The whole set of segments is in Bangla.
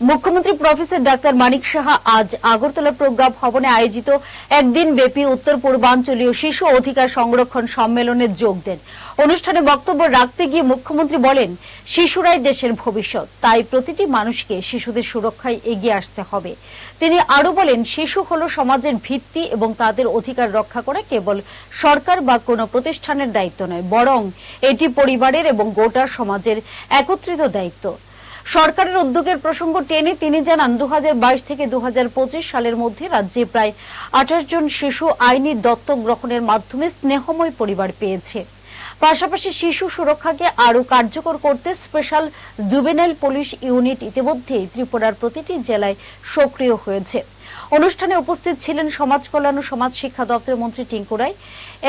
মুখ্যমন্ত্রী প্রফেসর ডাক্তার মানিক সাহা আজ আগরতলা প্রজ্ঞা ভবনে আয়োজিত একদিন ব্যাপী উত্তর পূর্বাঞ্চলীয় শিশু অধিকার সংরক্ষণ সম্মেলনে যোগ দেন। অনুষ্ঠানে বক্তব্য রাখতে গিয়ে মুখ্যমন্ত্রী বলেন, শিশুরাই দেশের ভবিষ্যৎ, তাই প্রতিটি মানুষকে শিশুদের সুরক্ষায় এগিয়ে আসতে হবে। তিনি আরও বলেন, শিশু হল সমাজের ভিত্তি এবং তাদের অধিকার রক্ষা করা কেবল সরকার বা কোনো প্রতিষ্ঠানের দায়িত্ব নয়, বরং এটি পরিবারের এবং গোটা সমাজের একত্রিত দায়িত্ব। সরকারের উদ্যোগের প্রসঙ্গ টেনে তিনি জানান দু হাজার বাইশ থেকে দু হাজার পঁচিশ সালের মধ্যে রাজ্যে প্রায় আঠাশ জন শিশু আইনি দত্তক গ্রহণের মাধ্যমে স্নেহময় পরিবার পেয়েছে। পাশাপাশি শিশু সুরক্ষাকে আরও কার্যকর করতে স্পেশাল জুবেনাইল পুলিশ ইউনিট ইতিমধ্যেই ত্রিপুরার প্রতিটি জেলায় সক্রিয় হয়েছে। অনুষ্ঠানে উপস্থিত ছিলেন সমাজ কল্যাণ ও সমাজ শিক্ষা দপ্তরের মন্ত্রী টিঙ্কু রায়,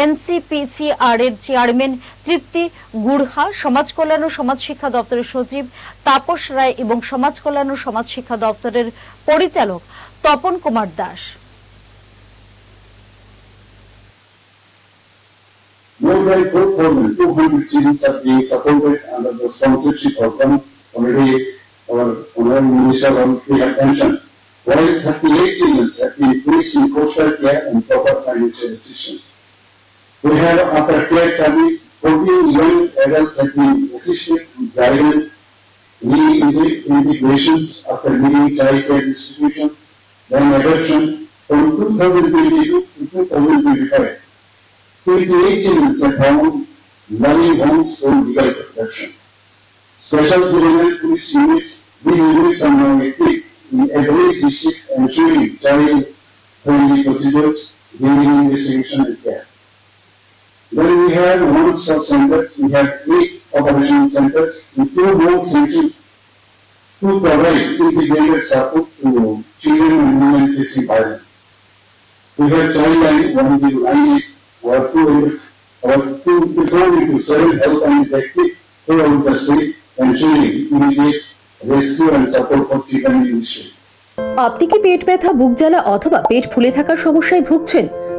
এনসিপিসিআর এর চেয়ারম্যান তৃপ্তি গুড়হা, সমাজ কল্যাণ ও সমাজ শিক্ষা দপ্তরের সচিব তাপস রায় এবং সমাজ কল্যাণ ও সমাজ শিক্ষা দপ্তরের পরিচালক Tapan Kumar Das. More than 200 students have been supported under the sponsorship program already our Honorable Minister already had mentioned, while 38 children have been placed in coastal care and proper financial assistance. We have, after care service, 14 young adults have been assisted with guidance, reintegrations after leaving childcare institutions, then adoption from 2022 to 2025. तो इनको एक चीज़ मिल सकता homes from legal protection. Special Government Police Units, these units are now equipped in every district ensuring child-friendly procedures during investigation and care. Then we have one such center, we have eight operation centers in two more centers to provide integrated support to children and women facing violence. We have child line 1098 আপনি কি পেট ব্যথা বুক জ্বালা অথবা পেট ফুলে থাকার সমস্যায় ভুগছেন?